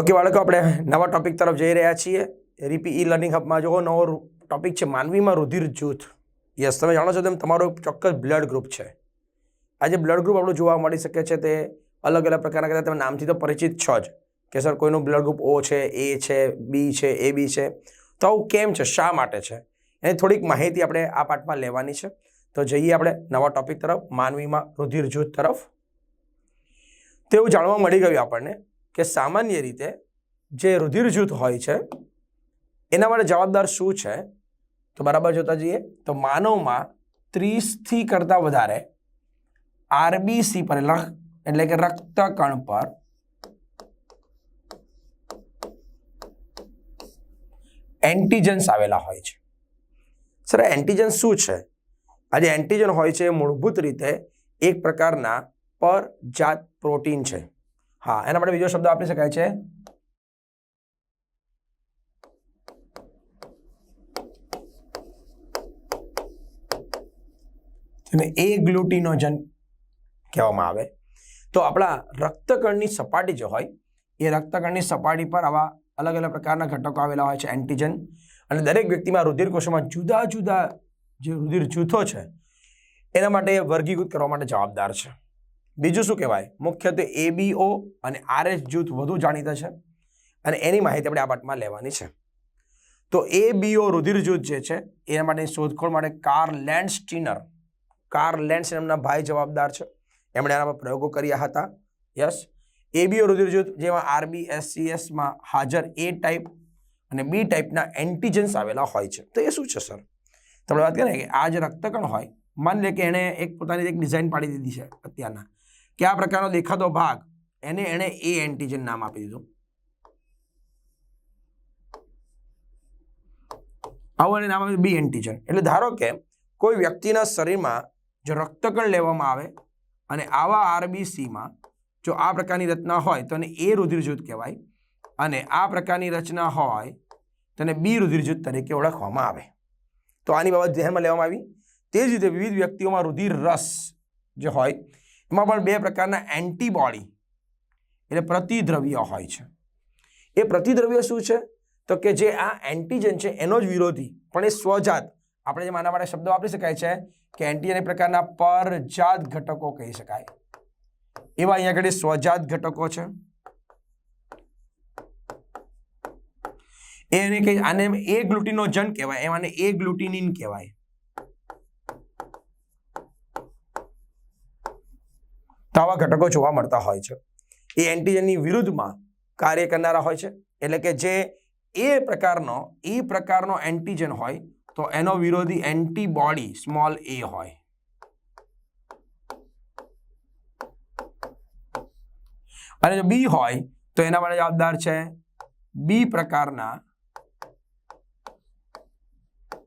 Okay બાળકો, આપણે નવા ટોપિક તરફ જઈ રહ્યા છીએ. રીપી ઈ લર્નિંગ હબમાં જો નવો ટોપિક છે માનવીમાં રુધિર જૂથ. યસ તમે જાણો છો તેમ તમારો ચોક્કસ બ્લડ ગ્રુપ છે. આ જે બ્લડ ગ્રુપ આપણું જોવા મળી શકે છે તે અલગ અલગ પ્રકારના કદાચ તમે નામથી તો પરિચિત છો જ. કે સર, કોઈનું બ્લડ ગ્રુપ ઓ છે એ છે બી છે એ બી છે. તો આવું કેમ છે? શા માટે છે? એની થોડીક માહિતી આપણે આ પાઠમાં લેવાની છે. તો જઈએ આપણે નવા ટોપિક તરફ, માનવીમાં રુધિર જૂથ તરફ. તેવું જાણવા મળી ગયું આપણને કે સામાન્ય રીતે જે રુધિર જૂથ હોય છે, એના માટે જવાબદાર શું છે? તો બરાબર જોતા જઈએ તો માનવમાં ત્રીસથી કરતાં વધારે આરબીસી પર એટલે કે રક્તકણ પર એન્ટીજન્સ આવેલા હોય છે. સર એન્ટીજન શું છે? આ જે એન્ટીજન હોય છે મૂળભૂત રીતે એક પ્રકારના પરજાત પ્રોટીન છે. હા, એના માટે બીજો શબ્દ આપી શકાય છે. જેને એ ગ્લુટિનોજન કહેવામાં આવે. તો આપણા રક્તકણની સપાટી જે હોય, એ રક્તકણની સપાટી પર આવા અલગ અલગ પ્રકારના ઘટકો આવેલા હોય છે, એન્ટીજન. અને દરેક વ્યક્તિમાં રુધિર કોષોમાં જુદા જુદા જે રુધિર જૂથો છે, એના માટે વર્ગીકૃત કરવા માટે જવાબદાર છે. બીજું શું કહેવાય? મુખ્યત્વે એબીઓ અને આરએસ જૂથ વધુ જાણીતા છે અને એની માહિતી આપણે આ પાઠમાં લેવાની છે. તો એબીઓ રુધિર જૂથ જે છે, એના માટે શોધખોળ માટે Karl Landsteiner Karl land એમના ભાઈ જવાબદાર છે. એમણે આના પર પ્રયોગો કર્યા હતા. યસ એબીઓ રુધિર જૂથ જેમાં આરબી એસસીએસમાં હાજર એ ટાઈપ અને બી ટાઈપના એન્ટીજન્સ આવેલા હોય છે. તો એ શું છે સર તમે વાત કરીએ કે આ જે રક્તકણ હોય, માની લે કે એણે એક પોતાની એક ડિઝાઇન પાડી દીધી છે અત્યારના. કે આ પ્રકારનો દેખાતો ભાગ, એને એણે એ એન્ટીજન નામ આપી દીધું. આવું એને નામ આપ્યું બી એન્ટીજન એટલે ધારો કે કોઈ વ્યક્તિના શરીરમાં જો રક્તકણ લેવામાં આવે અને આવા આરબીસીમાં જો આ પ્રકારની રચના હોય, તો એને એ રુધિરજૂથ કહેવાય અને આ પ્રકારની રચના હોય તેને બી રુધિરજૂથ તરીકે ઓળખવામાં આવે. તો આની બાબત ધ્યાનમાં લેવામાં આવી. તે જ રીતે વિવિધ વ્યક્તિઓમાં રુધિર રસ જે હોય એમાં પણ બે પ્રકારના એન્ટીબોડી, એટલે પ્રતિદ્રવ્ય હોય છે. એ પ્રતિદ્રવ્ય શું છે? તો કે જે આ એન્ટીજન છે, એનો જ વિરોધી, પણ એ સ્વજાત. આપણે જે આના માટે શબ્દ વાપરી શકાય છે કે એન્ટીજન પ્રકારના પરજાત ઘટકો કહી શકાય. એવા અહીંયા આગળ સ્વજાત ઘટકો છે. એને કહી આને એ ગ્લુટિનોજન કહેવાય, એમાં આને એ ગ્લુટિનિન કહેવાય. તો આવા ઘટકો જોવા મળતા હોય છે. એ એન્ટીજનની વિરુદ્ધમાં કાર્ય કરનારા હોય છે. એટલે કે જે એ પ્રકારનો એ પ્રકારનો એન્ટીજન હોય, તો એનો વિરોધી એન્ટીબોડી સ્મોલ એ હોય. અને જો બી હોય, તો એના માટે જવાબદાર છે બી પ્રકારના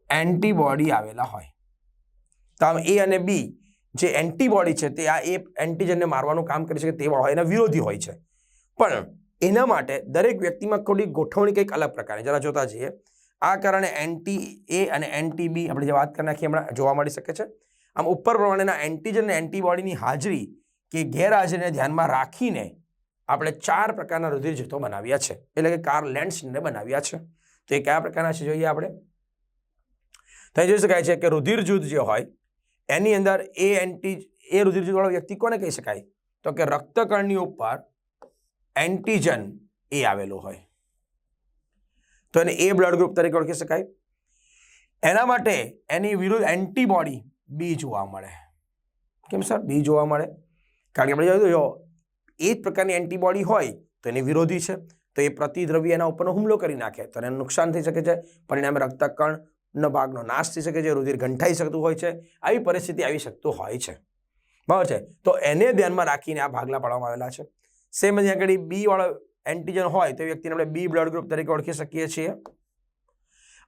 એન્ટીબોડી આવેલા હોય. તો એ અને બી જે એન્ટીબોડી છે તે આ એ એન્ટીજનને મારવાનું કામ કરી શકે તેવા હોય એના વિરોધી હોય છે. પણ એના માટે દરેક વ્યક્તિમાં થોડી ગોઠવણી કંઈક અલગ પ્રકારની. જરા જોતા જઈએ. આ કારણે એન્ટી એ અને એન્ટી બી આપણે જે વાત કરી નાખીએ હમણાં, જોવા મળી શકે છે. આમ ઉપર પ્રમાણેના એન્ટીજન અને એન્ટીબોડીની હાજરી કે ગેરહાજરીને ધ્યાનમાં રાખીને આપણે ચાર પ્રકારના રુધિર જૂથો બનાવ્યા છે. એટલે કે કાર લેન્ડ્સને બનાવ્યા છે. તો એ કયા પ્રકારના છે જોઈએ આપણે? તો જોઈ શકાય છે કે રુધિર જૂથ જે હોય એની અંદર એ એન્ટી એ રુધિરવાળો વ્યક્તિ કોને કહી શકાય? તો કે રક્તકણની ઉપર એન્ટીજન એ આવેલું હોય. તો એને એ બ્લડ ગ્રુપ તરીકે ઓળખી શકાય. એના માટે એની વિરુદ્ધ એન્ટીબોડી બી જોવા મળે. કેમ સર બી જોવા મળે. કારણ કે આપણે જો, એ જ પ્રકારની એન્ટીબોડી હોય તો એની વિરોધી છે. તો એ પ્રતિદ્રવ્ય એના ઉપરનો હુમલો કરી નાખે. તો એને નુકસાન થઈ શકે છે. પરિણામે રક્તકણનો ભાગનો નાશ થઈ શકે છે, રુધિર ગંઠાઈ શકતું હોય છે, આવી પરિસ્થિતિ આવી શકતું હોય છે. બરાબર છે? તો એને ધ્યાનમાં રાખીને આ ભાગલા પાડવામાં આવેલા છે. સેમ જ આગળ બી વાળો એન્ટીજન હોય તો એ વ્યક્તિને આપણે બી બ્લડ ગ્રુપ તરીકે ઓળખી શકીએ છીએ.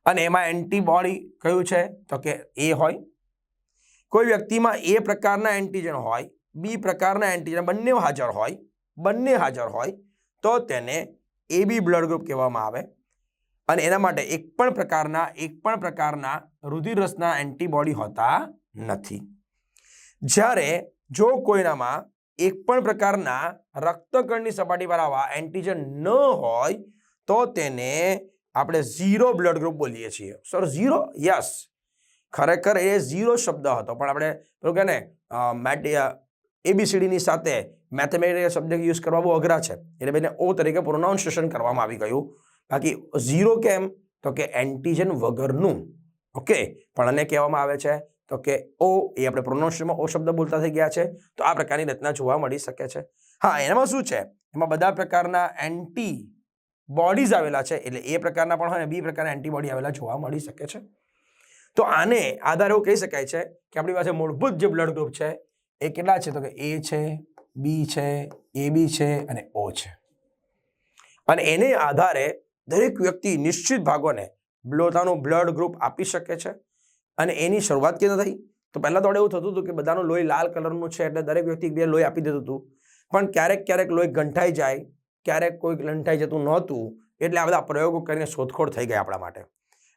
અને એમાં એન્ટીબોડી કયું છે? તો કે એ હોય. કોઈ વ્યક્તિમાં એ પ્રકારના એન્ટીજન હોય બી પ્રકારના એન્ટીજન બંને હાજર હોય, બંને હાજર હોય, તો તેને એબી બ્લડ ગ્રુપ કહેવામાં આવે. અને એના માટે એક પણ પ્રકારના, એક પણ પ્રકારના રુધિરસના એન્ટીબોડી હોતા નથી. જ્યારે જો કોઈનામાં એક પણ પ્રકારના રક્તકણની સપાટી પર આવા એન્ટીજન ન હોય, તો તેને આપણે ઝીરો બ્લડ ગ્રુપ બોલીએ છીએ. Sir zero? યસ ખરેખર એ ઝીરો શબ્દ હતો. પણ આપણે પેલું કે ને મેટી એબીસીડીની સાથે મેથેમેટિકલ શબ્દ યુઝ કરવા બહુ અઘરા છે. એટલે બેને ઓ તરીકે પ્રોનાઉન્સિએશન કરવામાં આવી ગયું. બાકી ઝીરો કેમ? તો કે એન્ટીજન વગરનું. ઓકે પણ આને કહેવામાં આવે છે, તો કે ઓ એ આપણે પ્રોનાઉન્સિએશનમાં ઓ શબ્દ બોલતા થઈ ગયા છે, તો આ પ્રકારની રચના જોવા મળી શકે છે. હા, એનામાં શું છે? એમાં બધા પ્રકારના એન્ટી બોડીઝ આવેલા છે, એટલે એ પ્રકારના પણ હોય બી પ્રકારના એન્ટીબોડી આવેલા જોવા મળી શકે છે. તો આને આધારે એવું કહી શકાય છે કે આપણી પાસે મૂળભૂત જે બ્લડ ગ્રુપ છે, એ કેટલા છે? તો કે એ છે બી છે એ બી છે અને ઓ છે. અને એને આધારે દરેક વ્યક્તિ નિશ્ચિત ભાગોને પોતાનું બ્લડ ગ્રુપ આપી શકે છે. અને એની શરૂઆત કેવી થઈ? તો પહેલાં તો એવું થતું હતું કે બધાનું લોહી લાલ કલરનું છે એટલે દરેક વ્યક્તિ બે લોહી આપી દેતું હતું. પણ ક્યારેક ક્યારેક લોહી ગંઠાઈ જાય, ક્યારેક કોઈ ગંઠાઈ જતું નહોતું, એટલે આ બધા પ્રયોગો કરીને શોધખોળ થઈ ગઈ આપણા માટે.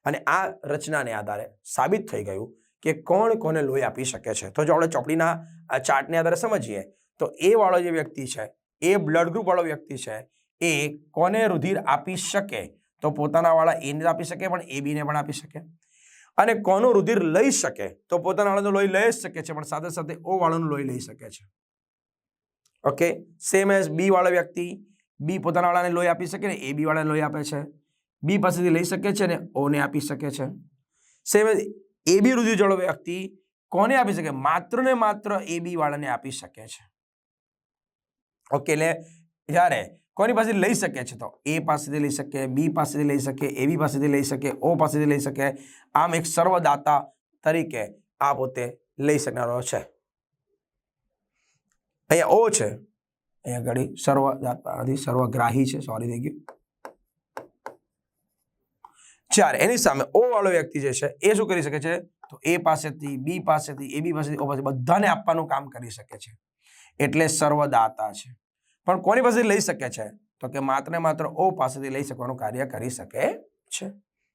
અને આ રચનાને આધારે સાબિત થઈ ગયું કે કોણ કોને લોહી આપી શકે છે. તો જો આપણે ચોપડીના ચાર્ટને આધારે સમજીએ, તો એ વાળો જે વ્યક્તિ છે, એ બ્લડ ગ્રુપવાળો વ્યક્તિ છે એ કોને રુધિર આપી શકે? તો પોતાના વાળા એને આપી શકે, પણ એ બીને પણ આપી શકે. અને કોનું રુધિર લઈ શકે? તો પોતાના વાળાનું લોહી લઈ શકે છે, પણ સાથે સાથે ઓ વાળાનું લોહી લઈ શકે છે. ઓકે? સેમ એઝ બી વાળો વ્યક્તિ. બી પોતાના વાળાને લોહી આપી શકે ને એ બી વાળાને લોહી આપે છે. બી પાસેથી લઈ શકે છે ને ઓને આપી શકે છે. સેમ એઝ એ બી રુધિર જોડો વ્યક્તિ કોને આપી શકે? માત્ર ને માત્ર એ બી વાળાને આપી શકે છે. ઓકે, એટલે જ્યારે કોની પાસેથી લઈ શકે છે તો? એ પાસેથી લઈ શકે, બી પાસેથી લઈ શકે, એ બી પાસેથી લઈ શકે, ઓ પાસેથી લઈ શકે. આમ એક સર્વદાતા તરીકે આ પોતે લઈ શકનારો છે. અહીંયા ઓ છે. અહીંયા ઘડી સર્વદાતા સર્વગ્રાહી છે. સોરી થઈ ગયું ચાર એની સામે ઓ વાળો વ્યક્તિ જે છે, એ શું કરી શકે છે? તો એ પાસેથી, બી પાસેથી, એ બી પાસેથી, ઓ પાસે બધાને આપવાનું કામ કરી શકે છે. એટલે સર્વદાતા છે. પણ કોની પાસેથી લઈ શકે છે? તો કે માત્ર માત્ર ઓ પાસેથી લઈ શકવાનું કાર્ય કરી શકે છે.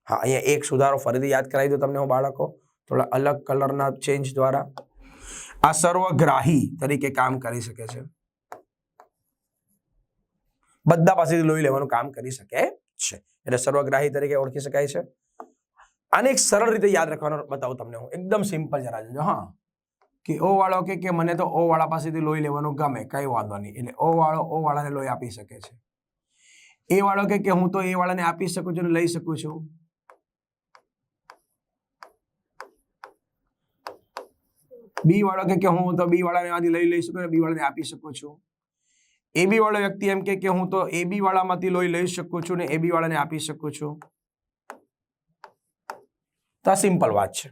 હા, અહીંયા એક સુધારો ફરીથી યાદ કરાવી દો તમને હું બાળકો. થોડા અલગ કલરના ચેન્જ દ્વારા. આ સર્વગ્રાહી તરીકે કામ કરી શકે છે. બધા પાસેથી લોહી લેવાનું કામ કરી શકે છે. એટલે સર્વગ્રાહી તરીકે ઓળખી શકાય છે. આને એક સરળ રીતે યાદ રાખવાનું બતાવું તમને હું. એકદમ સિમ્પલ જરા જોજો, હા. કે ઓ વાળો કે કે મને તો ઓ વાળા પાસેથી લોહી લેવાનું ગમે, કઈ વાંધો નહીં. એટલે ઓ વાળો, ઓ વાળાને લોહી આપી શકે છે. એ વાળો કે હું તો એ વાળાને આપી શકું છું લઈ શકું છું? બી વાળો કે હું તો બી વાળાને આથી લઈ લઈ શકું બી વાળાને આપી શકું છું? એ બી વાળો વ્યક્તિ એમ કે હું તો એ બી વાળામાંથી લોહી લઈ શકું છું ને એ બી વાળાને આપી શકું છું? તો સિમ્પલ વાત છે.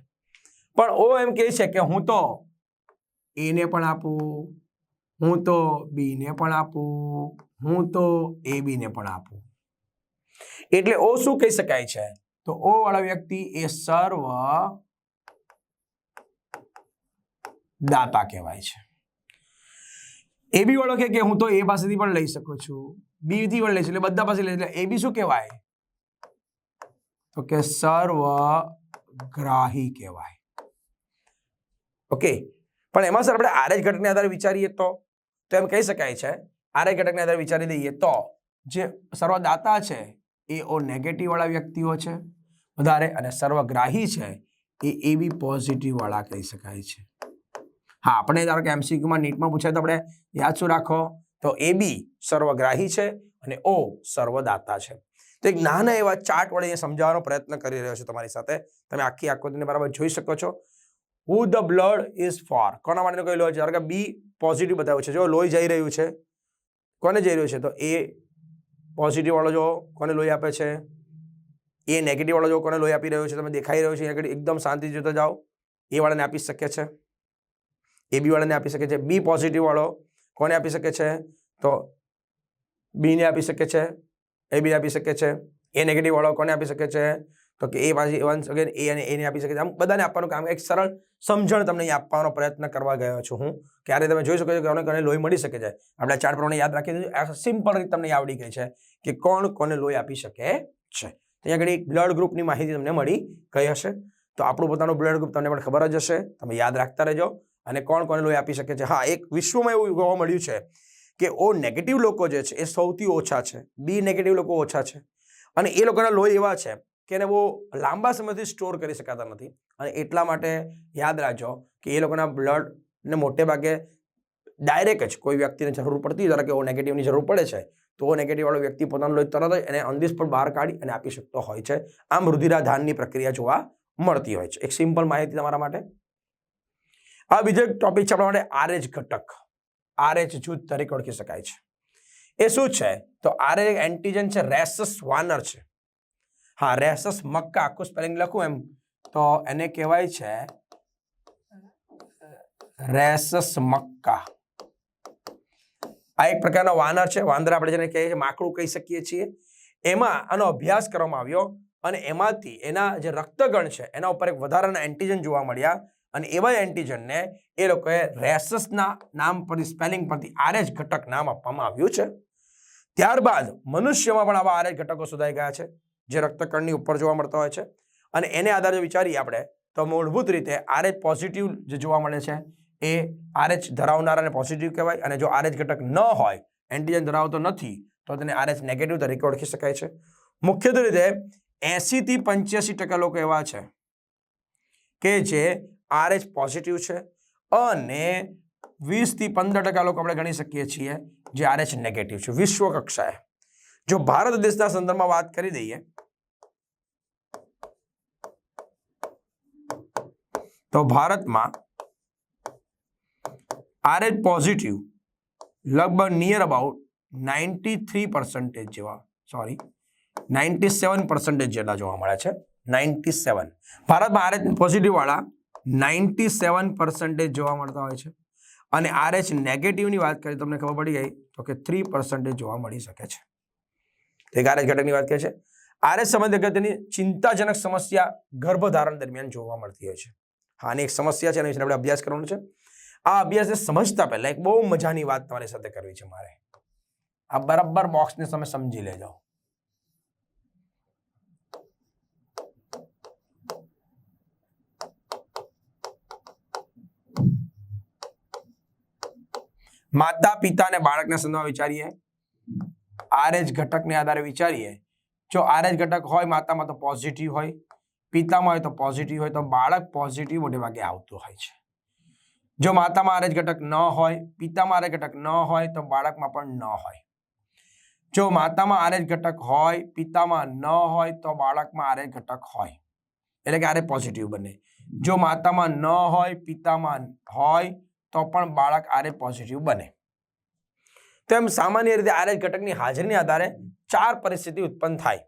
પણ ઓ એમ કહે છે કે હું તો એને પણ આપું, હું તો બીને પણ આપું, હું તો એ બીને પણ આપું. એટલે ઓ શું કહી શકાય છે? તો ઓ વાળા વ્યક્તિ એ સર્વ દાતા કહેવાય છે. એ બી વાળો કે હું તો એ પાસેથી પણ લઈ શકું છું બી થી પણ લઈ શકું એટલે બધા પાસે લઈ એ બી શું કહેવાય? તો કે સર્વ ગ્રાહી કહેવાય. ઓકે પણ એમાં સર આપણે આરએચ ઘટકને આધારે વિચારીએ તો? તો એમ કહી શકાય છે આરએચ ઘટકને આધારે વિચારી દઈએ તો? જે સર્વદાતા છે, એ ઓ નેગેટિવવાળા વ્યક્તિઓ છે, વધારે અને સર્વગ્રાહી છે, એ એ બી પોઝિટિવ કહી શકાય છે. હા, આપણે ધારો કે એમસીક્યુમાં નીટમાં પૂછાય તો આપણે યાદ શું રાખો? તો એ બી સર્વગ્રાહી છે અને ઓ સર્વદાતા છે. તો એક નાના એવા ચાર્ટ વડે સમજાવવાનો પ્રયત્ન કરી રહ્યો છું તમારી સાથે. તમે આખી આકૃતિને બરાબર જોઈ શકો છો. Who the blood is for કોના માટેનું કઈ લોહી છે? ધારો કે બી પોઝિટિવ બતાવ્યું છે. જો લોહી જઈ રહ્યું છે, કોને જઈ રહ્યું છે? તો એ પોઝિટિવ વાળો જો કોને લોહી આપે છે? એ નેગેટિવ વાળો જો કોને લોહી આપી રહ્યો છે? તમે દેખાઈ રહ્યો છે આગળ એકદમ શાંતિ જોતા જાઓ. એ વાળાને આપી શકે છે. એ બી વાળાને આપી શકે છે. બી પોઝિટિવ વાળો કોને આપી શકે છે? તો બીને આપી શકે છે. એ બી આપી શકે છે. એ નેગેટિવ વાળો કોને આપી શકે છે? તો કે એ પાછી વન્સ અગેન એ અને એને આપી શકે છે. આમ બધાને આપવાનું કામ એક સરળ સમજણ તમને આપવાનો પ્રયત્ન કરવા ગયો છું હું. ક્યારે તમે જોઈ શકો છો કે કોને કોને લોહી મળી શકે છે. આપણે ચાર પ્રમાણે યાદ રાખી દીધું સિમ્પલ રીત તમને આવડી ગઈ છે કે કોણ કોને લોહી આપી શકે છે. ત્યાં આગળ એક બ્લડ ગ્રુપની માહિતી તમને મળી ગઈ હશે. તો આપણું પોતાનું બ્લડ ગ્રુપ તમને પણ ખબર જ હશે. તમે યાદ રાખતા રહેજો. અને કોણ કોને લોહી આપી શકે છે? હા, એક વિશ્વમાં એવું જોવા મળ્યું છે કે ઓ નેગેટિવ લોકો જે છે એ સૌથી ઓછા છે. બી નેગેટિવ લોકો ઓછા છે. અને એ લોકોના લોહી એવા છે. કે એને બહુ લાંબા સમયથી સ્ટોર કરી શકાતા નથી. અને એટલા માટે યાદ રાખજો કે એ લોકોના બ્લડને મોટે ભાગે ડાયરેક્ટ જ કોઈ વ્યક્તિને જરૂર પડતી ધારો કે ઓ નેગેટિવની જરૂર પડે છે, તો નેગેટિવવાળો વ્યક્તિ પોતાનું લોહી તરત જ એને અંદિશ પણ બહાર કાઢી અને આપી શકતો હોય છે. આમ રુધિરાધાનની પ્રક્રિયા જોવા મળતી હોય છે. એક સિમ્પલ માહિતી તમારા માટે. આ બીજો ટોપિક છે આપણા માટે આરએચ ઘટક. આરએચ જૂથ તરીકે ઓળખી શકાય છે. એ શું છે? તો આરએચ એન્ટીજન છે રેસસ વાનર છે. હા, રેસસ મક્કા, આખું સ્પેલિંગ લખું એમ. તો એને કહેવાય છે, રેસસ મક્કા. આ એક પ્રકારનો વાનર છે, વાંદર આપણે જેને કહીએ છીએ, માકડું કહી શકીએ છીએ. એમાં આનો અભ્યાસ કરવામાં આવ્યો અને એમાંથી એના જે રક્તગણ છે, એના ઉપર એક વધારાના એન્ટીજન જોવા મળ્યા અને એવા એન્ટીજનને એ લોકોએ રેસસના નામ પરથી સ્પેલિંગ પરથી આરએચ ઘટક નામ આપવામાં આવ્યું છે. ત્યારબાદ મનુષ્યમાં પણ આવા આરએચ ઘટકો શોધાઈ ગયા છે. જે રક્તકણની ઉપર જોવા મળતા હોય છે. અને એને આધારે વિચારીએ આપણે, તો મૂળભૂત રીતે આરએચ પોઝિટિવ જે જોવા મળે છે, એ આરએચ ધરાવનારાને પોઝિટિવ કહેવાય અને જો આરએચ ઘટક ન હોય એન્ટીજન ધરાવતો નથી, તો તેને આરએચ નેગેટિવ તરીકે ઓળખી શકાય છે. મુખ્યત્વે રીતે એંસીથી પંચ્યાસી ટકા લોકો એવા છે કે જે આરએચ પોઝિટિવ છે અને વીસથી પંદર ટકા લોકો આપણે ગણી શકીએ છીએ જે આરએચ નેગેટિવ છે. વિશ્વ કક્ષાએ જો ભારત દેશના સંદર્ભમાં વાત કરી દઈએ તો ભારતમાં આરએચ પોઝિટિવ લગભગ near about ninety three percentage જેવા સોરી નાઇન્ટી સેવન પર્સન્ટેજ જેટલા જોવા મળે છે. નાઇન્ટી સેવન ભારતમાં આરએચ પોઝિટિવવાળા નાઇન્ટી સેવન પર્સન્ટેજ જોવા મળતા હોય છે. અને આરએચ નેગેટિવની વાત કરીએ, તમને ખબર પડી ગઈ, તો કે થ્રી પર્સન્ટેજ જોવા મળી શકે છે. એક આરએચ ઘટકની વાત કરીએ છે. આરએચ સંબંધ અગત્યની ચિંતાજનક સમસ્યા ગર્ભધારણ દરમિયાન જોવા મળતી હોય છે. આની એક સમસ્યા છે, એના વિશે આપણે અભ્યાસ કરવાનો છે. આ અભ્યાસને સમજતા પહેલા એક બહુ મજાની વાત તમારી સાથે કરવી છે મારે. આ બરાબર બોક્સને તમે સમજી લેજો. માતા પિતા અને બાળકના સંદર્ભમાં વિચારીએ. આરએચ ઘટકને આધારે વિચારીએ. જો આરએચ ઘટક હોય, માતામાં તો પોઝિટિવ હોય. પિતામાં હોય તો પોઝિટિવ હોય તો બાળક પોઝિટિવ મોટે ભાગે આવતું હોય છે. જો માતામાં આરજ ઘટક ન હોય, પિતામાં આરજ ઘટક ન હોય તો બાળકમાં પણ ન હોય. જો માતામાં આરજ ઘટક હોય, પિતામાં ન હોય તો બાળકમાં આરજ ઘટક હોય. એટલે કે આરે પોઝિટિવ બને. જો માતામાં ન હોય, પિતામાં હોય તો પણ બાળક આરે પોઝિટિવ બને. તો એમ સામાન્ય રીતે આરજ ઘટકની હાજરીને આધારે ચાર પરિસ્થિતિ ઉત્પન્ન થાય.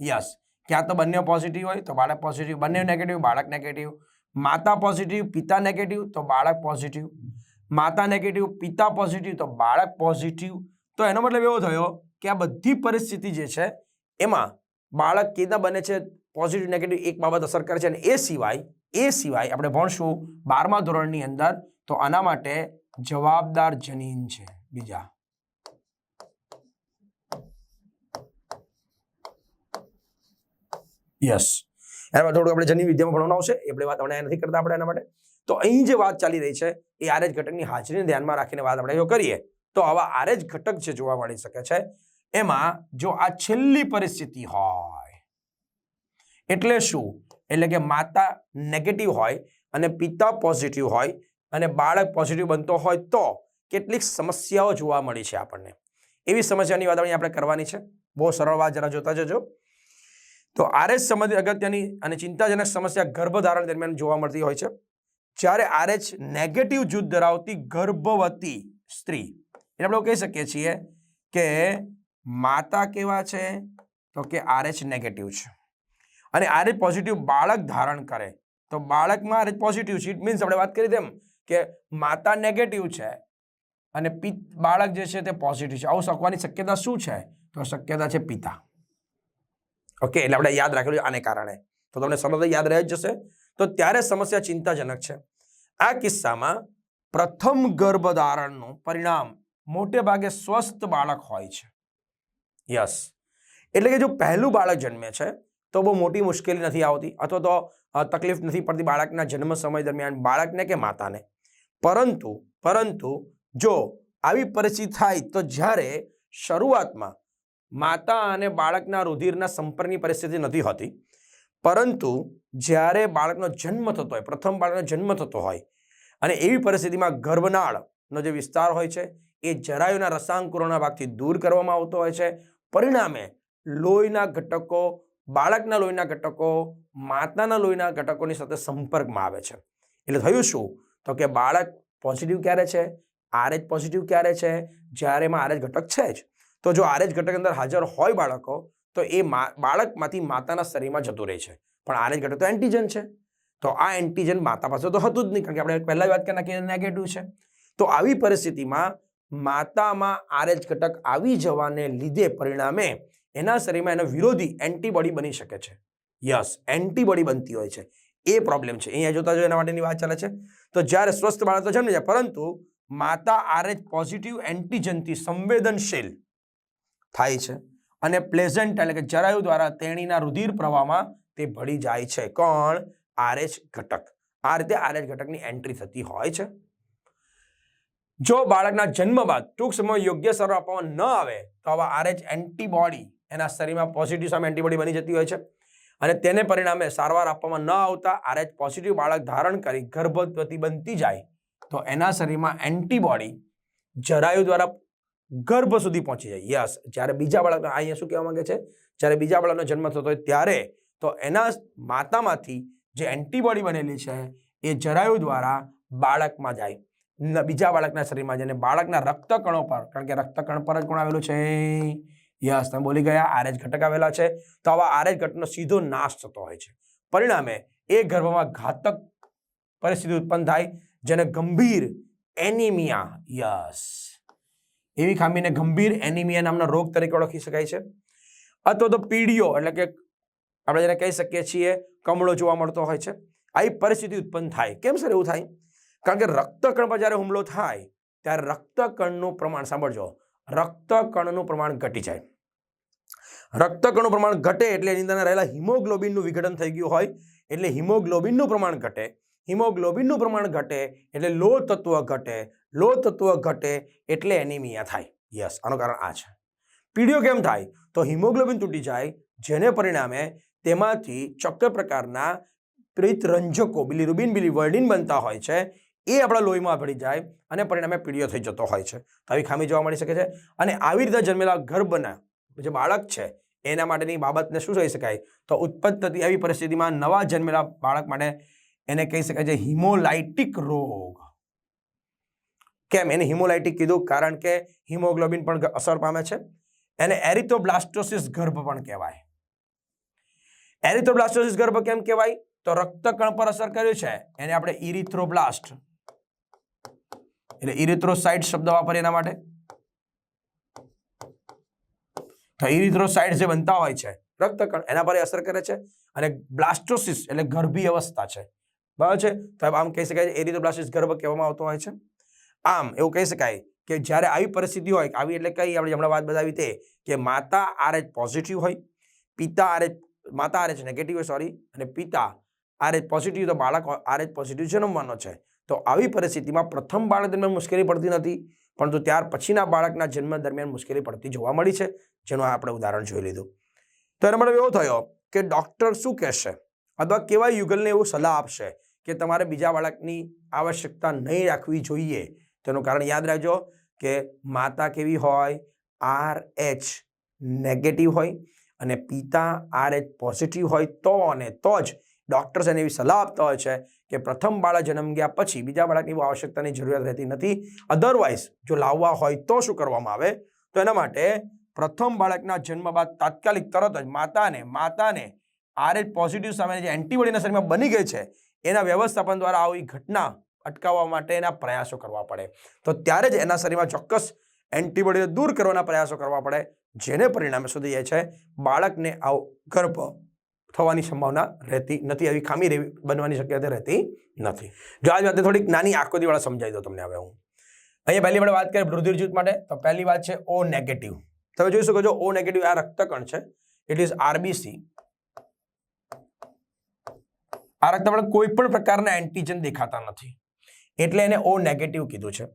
યસ. ક્યાં તો બંને પોઝિટિવ હોય, તો બાળક પોઝિટિવ બંને નેગેટિવ બાળક નેગેટિવ માતા પોઝિટિવ પિતા નેગેટિવ તો બાળક પોઝિટિવ માતા નેગેટિવ પિતા પોઝિટિવ તો બાળક પોઝિટિવ તો એનો મતલબ એવો થયો કે આ બધી પરિસ્થિતિ જે છે, એમાં બાળક કેદા બને છે પોઝિટિવ નેગેટિવ એક બાબત અસર કરે છે અને એ સિવાય એ સિવાય આપણે ભણશું બારમા ધોરણની અંદર, તો આના માટે જવાબદાર જનીન છે બીજા. યસ એના થોડું આપણે જનીન વિદ્યામાં ભણવાનું આવશે. એટલે વાત આપણે નથી કરતા આપણે એના માટે. તો અહીં જે વાત ચાલી રહી છે, એ આરએચ ઘટકની હાજરીને ધ્યાનમાં રાખીને વાત આપણે જો કરીએ, તો આવા આરએચ ઘટક જે જોવા મળી શકે છે, એમાં જો આ છેલ્લી પરિસ્થિતિ હોય, એટલે શું? એટલે કે માતા નેગેટિવ હોય અને પિતા પોઝિટિવ હોય અને બાળક પોઝિટિવ બનતો હોય તો કેટલીક સમસ્યાઓ જોવા મળી છે આપણને. એવી સમસ્યાની વાત આપણે કરવાની છે. બહુ સરળ વાત જરા જોતા જજો. તો આરએચ સંબંધિત અગત્યની અને ચિંતાજનક સમસ્યા ગર્ભધારણ દરમિયાન જોવા મળતી હોય છે. જ્યારે આરએચ નેગેટિવ જૂથ ધરાવતી ગર્ભવતી સ્ત્રી એટલે આપણે કહી શકીએ છીએ કે માતા કેવા છે? તો કે આરએચ નેગેટિવ છે. અને આરએચ પોઝિટિવ બાળક ધારણ કરે. તો બાળકમાં આરએચ પોઝિટિવ છે. ઇટ મીન્સ આપણે વાત કરી તેમ કે માતા નેગેટિવ છે અને પિત બાળક જે છે તે પોઝિટિવ છે. આવું શકવાની શક્યતા શું છે? તો શક્યતા છે પિતા. ઓકે, એટલે આપણે યાદ રાખેલું આને કારણે. તો તમને સમસ્યા યાદ રહી જ જશે. તો ત્યારે સમસ્યા ચિંતાજનક છે. આ કિસ્સામાં પ્રથમ ગર્ભધારણનું પરિણામ મોટે ભાગે સ્વસ્થ બાળક હોય છે. યસ. એટલે કે જો પહેલું બાળક જન્મે છે, તો બહુ મોટી મુશ્કેલી નથી આવતી, અથવા તો તકલીફ નથી પડતી બાળકના જન્મ સમય દરમિયાન બાળકને કે માતાને. પરંતુ પરંતુ જો આવી પરિસ્થિતિ થાય તો જ્યારે શરૂઆતમાં માતા અને બાળકના રુધિરના સંપર્કની પરિસ્થિતિ નથી હોતી. પરંતુ જ્યારે બાળકનો જન્મ થતો હોય, પ્રથમ બાળકનો જન્મ થતો હોય અને એવી પરિસ્થિતિમાં ગર્ભનાળનો જે વિસ્તાર હોય છે, એ જરાયુના રસાંકુરોના ભાગથી દૂર કરવામાં આવતો હોય છે. પરિણામે લોહીના ઘટકો, બાળકના લોહીના ઘટકો, માતાના લોહીના ઘટકોની સાથે સંપર્કમાં આવે છે. એટલે થયું શું? તો કે બાળક પોઝિટિવ ક્યારે છે? આરએચ પોઝિટિવ ક્યારે છે? જ્યારે એમાં આરએચ ઘટક છે જ. તો જો આરએચ ઘટક અંદર હાજર હોય બાળકો, તો એ બાળકમાંથી માતાના શરીરમાં જતું રહે છે. પણ આરએચ ઘટક તો એન્ટીજન છે. તો આ એન્ટીજન માતા પાસે તો હતું જ નહીં, કારણ કે આપણે પહેલાં વાત કરી નાખીએ નેગેટિવ છે. તો આવી પરિસ્થિતિમાં માતામાં આરએચ ઘટક આવી જવાને લીધે પરિણામે એના શરીરમાં એનો વિરોધી એન્ટીબોડી બની શકે છે. યસ એન્ટીબોડી બનતી હોય છે. એ પ્રોબ્લેમ છે. અહીંયા જોતા જો એના માટેની વાત ચાલે છે. તો જ્યારે સ્વસ્થ બાળક તો જન્મે જાય પરંતુ માતા આરએચ પોઝિટિવ એન્ટીજનથી સંવેદનશીલ થાય છે. અને પ્લેઝન્ટ એટલે કે જરાયુ દ્વારા તેણીના રુધિર પ્રવાહમાં તે ભળી જાય છે. કોણ? આરએચ ઘટક. આ રીતે આરએચ ઘટકની એન્ટ્રી થતી હોય છે. જો બાળકના જન્મ બાદ ટૂંક સમય યોગ્ય સારવાર આપવામાં ન આવે, તો આવા આરએચ એન્ટીબોડી એના શરીરમાં પોઝિટિવ સામે એન્ટીબોડી બની જતી હોય છે. અને તેને પરિણામે સારવાર આપવામાં ન આવતા આરએચ પોઝિટિવ બાળક ધારણ કરી ગર્ભવતી બનતી જાય, તો એના શરીરમાં એન્ટીબોડી જરાયુ દ્વારા ગર્ભ સુધી પહોંચી જાય. યસ જ્યારે બીજા બાળકનો અહીંયા શું કહેવા માંગે છે? જ્યારે બીજા બાળકનો જન્મ થતો હોય ત્યારે, તો એના માતામાંથી જે એન્ટીબોડી બનેલી છે, એ જરાયુ દ્વારા બાળકમાં જાય. બીજા બાળકના શરીરમાં જઈને બાળકના રક્તકણો પર, કારણ કે રક્તકણ પર જ કોણ આવેલું છે. યસ તમે બોલી ગયા, આરએચ ઘટક આવેલા છે. તો આવા આરએચ ઘટકનો સીધો નાશ થતો હોય છે. પરિણામે, એ ગર્ભમાં ઘાતક પરિસ્થિતિ ઉત્પન્ન થાય, જેને ગંભીર એનિમિયા યસ એવી ખામીને ગંભીર એનિમિયા નામના રોગ તરીકે ઓળખી શકાય છે. અથવા તો પીડીઓ, એટલે કે આપણે જેને કહી શકીએ છીએ કમળો જોવા મળતો હોય છે. આવી પરિસ્થિતિ ઉત્પન્ન થાય. કેમ સર એવું થાય? કારણ કે રક્તકણ પર જ્યારે હુમલો થાય, ત્યારે રક્તકણનું પ્રમાણ સાંભળજો. રક્તકણનું પ્રમાણ ઘટી જાય. રક્તકણનું પ્રમાણ ઘટે એટલે એની અંદર રહેલા હિમોગ્લોબિનનું વિઘટન થઈ ગયું હોય, એટલે હિમોગ્લોબિનનું પ્રમાણ ઘટે. હિમોગ્લોબિનનું પ્રમાણ ઘટે એટલે લો તત્વ ઘટે. લો તત્વ ઘટે એટલે એનિમિયા થાય. યસ, આનું કારણ આ છે. પીડીઓ કેમ થાય? તો હિમોગ્લોબિન તૂટી જાય, જેને પરિણામે તેમાંથી ચોક્કસ પ્રકારના પ્રેરિત રંજકો બિલીરુબિન, બિલીવર્ડિન બનતા હોય છે, એ આપણા લોહીમાં ભળી જાય અને પરિણામે પીડીઓ થઈ જતો હોય છે. તો આવી ખામી જોવા મળી શકે છે. અને આવી રીતે જન્મેલા ગર્ભના જે બાળક છે, એના માટેની બાબતને શું કહી શકાય? તો ઉત્પન્ન થતી આવી પરિસ્થિતિમાં નવા જન્મેલા બાળક માટે એને કહી શકાય છે હિમોલાઇટિક રોગ. કેમ? એને હિમોલાઇટિક કીધું કારણ કે હિમોગ્લોબિન પણ અસર પામે છે. એને એરિથોબ્લાસ્ટોસિસ ગર્ભ પણ કહેવાય. એરિથોબ્લાસ્ટોસિસ ગર્ભ કેમ કહેવાય? તો રક્તકણ પર અસર કર્યું છે. એને આપણે ઇરિથ્રોબ્લાસ્ટ એટલે ઇરિથ્રોસાઇટ શબ્દ વાપરીએ એના માટે. તો ઇરિથ્રોસાઇટ જે બનતા હોય છે, રક્તકણ એના પર અસર કરે છે અને બ્લાસ્ટોસિસ એટલે ગર્ભી અવસ્થા છે. બરાબર છે? તો આમ કહી શકાય એરિથોબ્લાસ્ટિસ ગર્ભ કહેવામાં આવતો હોય છે. આમ એવું કહી શકાય કે જ્યારે આવી પરિસ્થિતિ હોય આવી એટલે કઈ આપણે હમણાં વાત બતાવી તે, કે માતા આરએચ પોઝિટિવ હોય, પિતા આરએચ માતા આરએચ નેગેટિવ હોય સોરી અને પિતા આરએચ પોઝિટિવ તો બાળક આરએચ પોઝિટિવ જન્મવાનો છે. તો આવી પરિસ્થિતિમાં પ્રથમ બાળક દરમિયાન મુશ્કેલી પડતી નથી, પરંતુ ત્યાર પછીના બાળકના જન્મ દરમિયાન મુશ્કેલી પડતી જોવા મળી છે. જેનું આપણે ઉદાહરણ જોઈ લીધું. તો એનો મતલબ એવો થયો કે ડૉક્ટર શું કહેશે? અથવા કેવા યુગલને એવું સલાહ આપશે કે તમારે બીજા બાળકની આવશ્યકતા નહીં રાખવી જોઈએ. તેનું કારણ યાદ રાખજો કે માતા કેવી હોય? આર એચ નેગેટિવ હોય અને પિતા આર એચ પોઝિટિવ હોય તો અને તો જ ડૉક્ટર્સ એને એવી સલાહ આપતા હોય છે કે પ્રથમ બાળક જન્મ ગયા પછી બીજા બાળકની આવશ્યકતાની જરૂરિયાત રહેતી નથી. અધરવાઇઝ જો લાવવા હોય તો શું કરવામાં આવે? તો એના માટે પ્રથમ બાળકના જન્મ બાદ તાત્કાલિક તરત જ માતાને માતાને આરએચ પોઝિટિવ સામે જે એન્ટીબોડીના શરીરમાં બની ગઈ છે, એના વ્યવસ્થાપન દ્વારા આવી ઘટના અટકાવવા માટેના પ્રયાસો કરવા પડે. તો ત્યારે જ એના શરીરમાં ચોક્કસ એન્ટીબોડીઓ દૂર કરવાના પ્રયાસો કરવા પડે, જેને પરિણામે સુધી જાય છે બાળકને આવો, ગર્ભ થવાની સંભાવના રહેતી નથી, આવી ખામી રહેવી, બનવાની શક્યતા રહેતી નથી. જો આજ વાતે થોડીક નાની આકૃતિવાળા સમજાવી દો તમને હવે હું. અહીંયા પહેલી આપણે વાત કરીએ રુધિર જૂથ માટે, તો પહેલી વાત છે ઓ નેગેટિવ. તમે જોઈ શકો છો ઓ નેગેટિવ આ રક્તકણ છે, ઇટ ઇઝ આરબીસી. આ રક્તકણ કોઈ પણ પ્રકારના એન્ટીજન દેખાતા નથી. એટલે એને ઓ નેગેટિવ કીધું છે.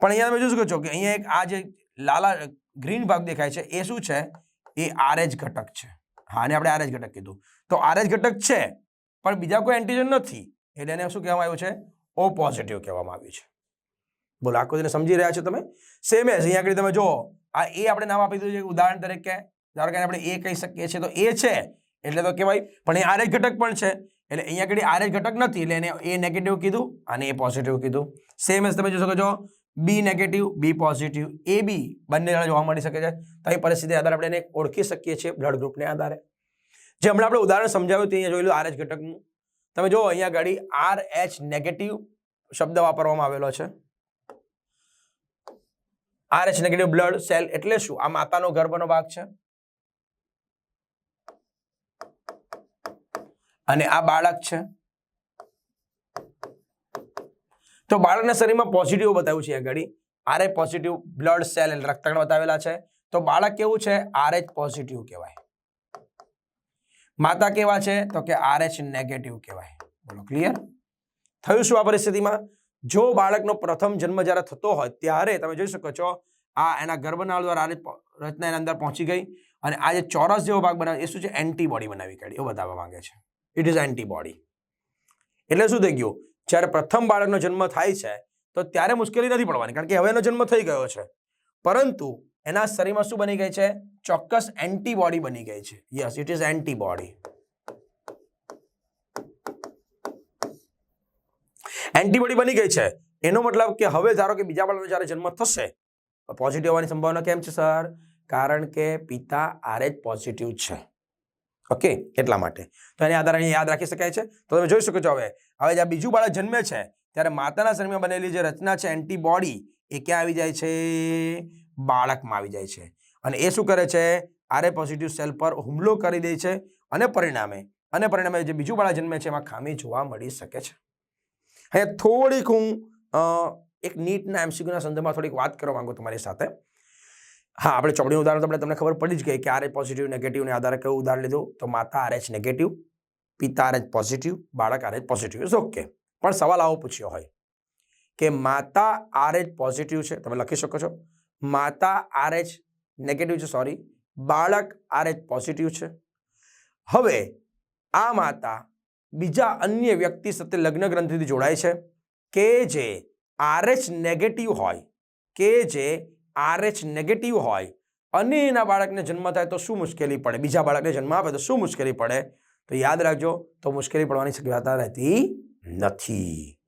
પણ અહીંયા તમે જોઈ શકો છો કે અહીંયા એક આ જે લાલા ગ્રીન ભાગ દેખાય છે, એ શું છે? એ આરએચ ઘટક છે. હા અને આપણે આરએચ ઘટક કીધું. તો આરએચ ઘટક છે, પણ બીજા કોઈ એન્ટીજન નથી. એટલે એને શું કહેવામાં આવ્યું છે? ઓ પોઝિટિવ કહેવામાં આવ્યું છે. બોલો, આખો દિને સમજી રહ્યા છો તમે? સેમ એઝ અહીંયા આગળ તમે જુઓ, આ એ આપણે નામ આપી દીધું છે, ઉદાહરણ તરીકે. ધારો કે આપણે એ કહી શકીએ છીએ, તો એ છે. એટલે તો કહેવાય, પણ એ આરએચ ઘટક પણ છે. એટલે અહીંયા આગળ આરએચ ઘટક નથી, એટલે એને એ નેગેટિવ કીધું અને એ પોઝિટિવ કીધું. સેમ એઝ તમે જોઈ શકો છો બી નેગેટિવ બી પોઝિટિવ એ બી બંને જોવા મળી શકે છે. તો એ પરિસ્થિતિ આધારે આપણે એને ઓળખી શકીએ છીએ બ્લડ ગ્રુપને આધારે. જે હમણાં આપણે ઉદાહરણ સમજાવ્યું તે અહીંયા જોયેલું આરએચ ઘટકનું. તમે જુઓ, અહીંયા આગળ આર એચ નેગેટિવ શબ્દ વાપરવામાં આવેલો છે. R H negative blood cell એટલે શું? આ માતાનો ગર્ભનો ભાગ છે. અને આ બાળક છે? તો બાળકના શરીરમાં પોઝિટિવ બતાવ્યું છે આગળ. આરએચ પોઝિટિવ બ્લડ સેલ એટલે રક્તકણ બતાવેલા છે. તો બાળક કેવું છે? આરએચ પોઝિટિવ કહેવાય. માતા કેવા છે? તો કે આરએચ નેગેટિવ કહેવાય. બોલો ક્લિયર થયું શું આ પરિસ્થિતિમાં? જો બાળકનો પ્રથમ જન્મ જ્યારે થતો હોય, ત્યારે તમે જોઈ શકો છો, આ એના ગર્ભનાળ દ્વારા રચના એના અંદર પહોંચી ગઈ. અને આ જે ચોરસ જેવો ભાગ બનાવે એ શું છે? એન્ટીબોડી બનાવી કાઢી. એવું બતાવવા માંગે છે. ઇટ ઇઝ એન્ટીબોડી એટલે શું થઈ ગયું? જ્યારે પ્રથમ બાળકનો જન્મ થાય છે, તો ત્યારે મુશ્કેલી નથી પડવાની, કારણ કે હવે એનો જન્મ થઈ ગયો છે. પરંતુ એના શરીરમાં શું બની ગઈ છે? ચોક્કસ એન્ટીબોડી બની ગઈ છે. Yes it is antibody antibody બની ગઈ છે. એનો મતલબ કે હવે ધારો કે બીજા બાળકનો જ્યારે જન્મ થશે પોઝિટિવ આવવાની સંભાવના કેમ છે સર કારણ કે પિતા આરએચ પોઝિટિવ છે. ઓકે? એટલા માટે. તો એની આધારે અહીંયા યાદ રાખી શકાય છે. તો તમે જોઈ શકો છો હવે. હવે જ્યાં બીજું બાળક જન્મે છે, ત્યારે માતાના શરીરમાં બનેલી જે રચના છે એન્ટીબોડી એ ક્યાં આવી જાય છે? બાળકમાં આવી જાય છે. અને એ શું કરે છે? આરએ પોઝિટિવ સેલ પર હુમલો કરી દે છે અને પરિણામે અને પરિણામે જે બીજું બાળક જન્મે છે, એમાં ખામી જોવા મળી શકે છે. અહીંયા થોડીક હું એક નીટના એમસીક્યુના સંદર્ભમાં થોડીક વાત કરવા માંગુ તમારી સાથે. હા, આપણે ચોપડીનું ઉદાહરણ તમને તમને ખબર પડી જ ગઈ કે આરએચ પોઝિટિવ નેગેટિવને આધારે કયું ઉદાહરણ લીધું? તો માતા આરએચ નેગેટિવ પિતા આર એચ પોઝિટિવ બાળક R H positive is okay પણ સવાલ આવો પૂછ્યો હોય કે માતા આરએચ પોઝિટિવ છે? તમે લખી શકો છો. માતા આર એચ નેગેટિવ છે સોરી બાળક આરએચ પોઝિટિવ છે. હવે આ માતા બીજા અન્ય વ્યક્તિ સાથે લગ્ન ગ્રંથિથી જોડાય છે કે જે આરએચ નેગેટિવ હોય, કે જે આરએચ નેગેટિવ હોય, અને એના બાળકને જન્મ થાય તો શું મુશ્કેલી પડે? બીજા બાળકને જન્મ આપે તો શું મુશ્કેલી પડે? તો યાદ રાખજો, તો મુશ્કેલી પડવાની શક્યતા રહેતી નથી.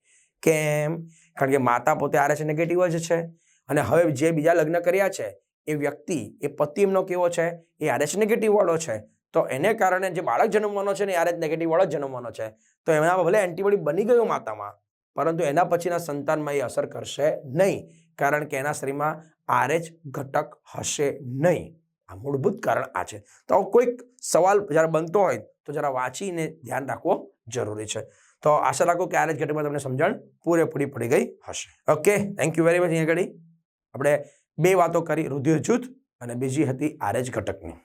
કેમ? કારણ કે માતા પોતે આરએચ નેગેટિવ જ છે. અને હવે જે બીજા લગ્ન કર્યા છે, એ વ્યક્તિ, એ પતિ એમનો કેવો છે? એ આરએચ નેગેટિવ વાળો છે. તો એને કારણે જે બાળક જન્મવાનો છે ને આરએચ નેગેટિવ વાળો જન્મવાનો છે. તો એના ભલે એન્ટીબોડી બની ગયો માતામાં, પરંતુ એના પછીના સંતાનમાં એ અસર કરશે નહીં. કારણ કે એના શરીરમાં આરએચ ઘટક હશે નહીં. આ મૂળભૂત કારણ આ છે. તો કોઈક સવાલ જ્યારે બનતો હોય તો જરા વાંચીને ધ્યાન રાખવો જરૂરી છે. તો આશા રાખો કે આરએચ ઘટકમાં તમને સમજણ પૂરેપૂરી પડી ગઈ હશે. Okay thank you very much અહીંયા ઘડી આપણે બે વાતો કરી રુધિર જૂથ અને બીજી હતી આરએચ ઘટકની.